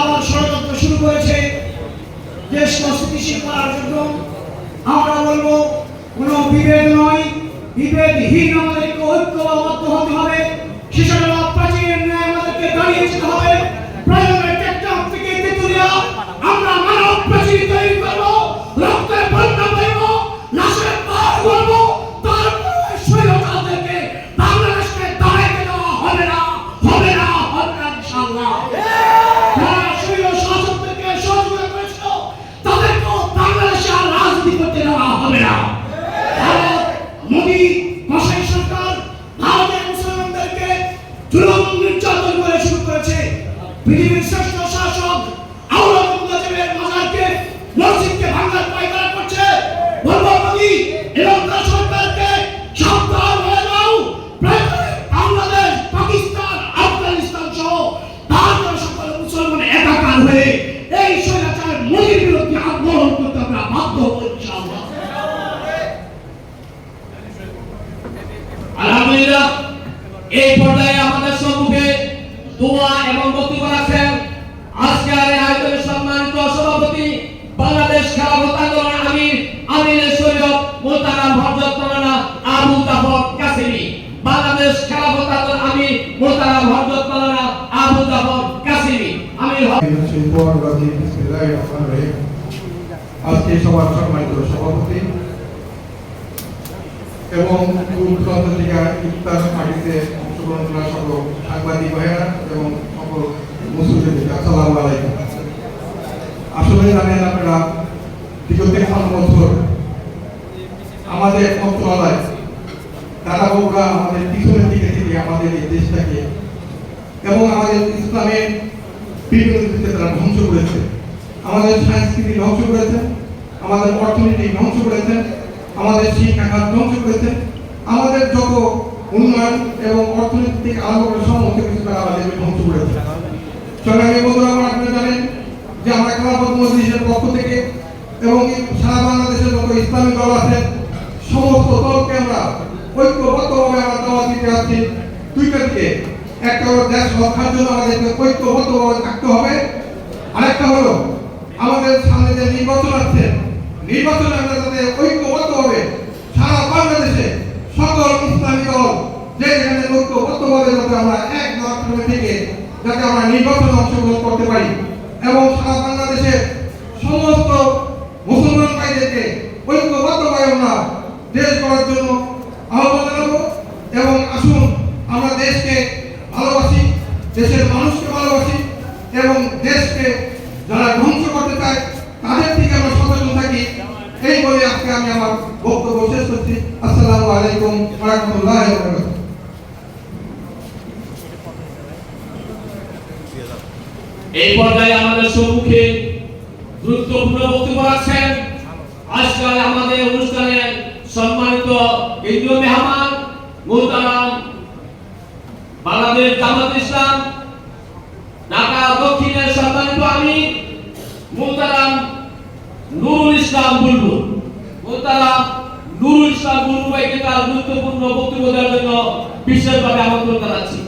আবার শুরু করেছে জন্য আমরা বলব কোনো বিভেদ নয়। বিভেদহীন আমাদেরকে ঐক্যবদ্ধ হতে হবে। পৃথিবীর শ্রেষ্ঠ শাসক আওরঙ্গজেবের মাজারকে মসজিদকে ভাঙার পায়তারা করছে। বলব এবং তার সরকারকে সাবধান হয়ে যাও। বাংলাদেশ, পাকিস্তান, আফগানিস্তান সহ ভারতের সকল মুসলমান একাকার হয়ে এই স্বৈরাচার মোদীর বিরুদ্ধে আন্দোলন করতে আমরা বাধ্য হব, ইনশাআল্লাহ। আলহামদুলিল্লাহ, এই পর্যায়ে আমাদের সম্মুখে দোয়া এবং বক্তব্য রাখেন আজকের এই সম্মানিত সভাপতি, বাংলাদেশ খেলাফত আন্দোলন আমির আমিরের সৈয়দ মোতারাম হযরত মাওলানা আবু জাফর কাসেমি। বাংলাদেশ খেলাফত আন্দোলন আমির মোতারাম হযরত মাওলানা আবু জাফর কাসেমি। আমির বিসমিল্লাহির আজকে সবার সম্মানিত সভাপতি এবং ইফতার পার্টিতে অংশগ্রহণ করা সকল সাংবাদিক ভাইয়েরা এবং সকল আসসালামু আলাইকুম। আসলে জানেন আপনারা, বিগত বছর আমাদের মন্ত্রণালয় দাদা বউরা আমাদের পিছনের দিকে থেকে আমাদের এই দেশটাকে এবং আমাদের ইসলামের বিভিন্ন দিকে তারা ধ্বংস করেছে। আমাদের সংস্কৃতি ধ্বংস করেছে, আমাদের অর্থনীতি ধ্বংস করেছে আমাদের শিক্ষা খাত ধ্বংস করেছে। আমাদের যত উন্নয়ন এবং অর্থনৈতিক থেকে সমস্ত কিছু তারা আমাদেরকে ধ্বংস করেছে। সংগ্রামী বন্ধুরা আমার আপনারা জানেন যে আমরা খেলাফত মজলিসের পক্ষ থেকে এবং সারা বাংলাদেশের যত ইসলামী দল আছে, সমস্ত দলকে আমরা ঐক্যবদ্ধভাবে আমরা দাওয়াত দিতে যাচ্ছি। দুইটা দিকে, একটা হলো দেশ রক্ষার জন্য আমাদেরকে ঐক্যবদ্ধভাবে থাকতে হবে, আরেকটা হলো আমাদের সামনে যে নির্বাচন আছে নির্বাচনে আমরা যাতে ঐক্যবদ্ধভাবে সারা বাংলাদেশে সকল ইসলামী দল যে যেখানে ঐক্যবদ্ধভাবে যাতে আমরা এক মাধ্যমে থেকে যাতে আমরা নির্বাচনে অংশগ্রহণ করতে পারি। এবং সারা বাংলাদেশের সমস্ত মুসলমান ভাইদেরকে ঐক্যবদ্ধভাবে আমরা দেশ গড়ার জন্য আহ্বান জানাব এবং আসুন আমরা দেশকে ভালোবাসি, দেশের মানুষকে ভালোবাসি এবং দেশকে যারা ধ্বংস করতে চায় তাদের থেকে আমরা সচেতন থাকি। এই বলে আজকে আমি আমার বক্তব্য শেষ করছি। আসসালামু আলাইকুম রহমতুল্লাহ এই পর্যায়ে আমাদের সম্মুখে গুরুত্বপূর্ণ বক্তব্য রাখছেন আজকাল আমাদের অনুষ্ঠানে সম্মানিত কেন্দ্রীয় মেহমান মোহতারাম বাংলাদেশ জামাত ইসলাম, ঢাকা দক্ষিণের সম্মানিত আমি মোহতারাম নুরুল ইসলাম বুলবুল। মোহতারাম নুরুল ইসলাম বুলবুল ভাইকে তার গুরুত্বপূর্ণ বক্তব্য দেওয়ার জন্য বিশেষভাবে আমন্ত্রণ জানাচ্ছি।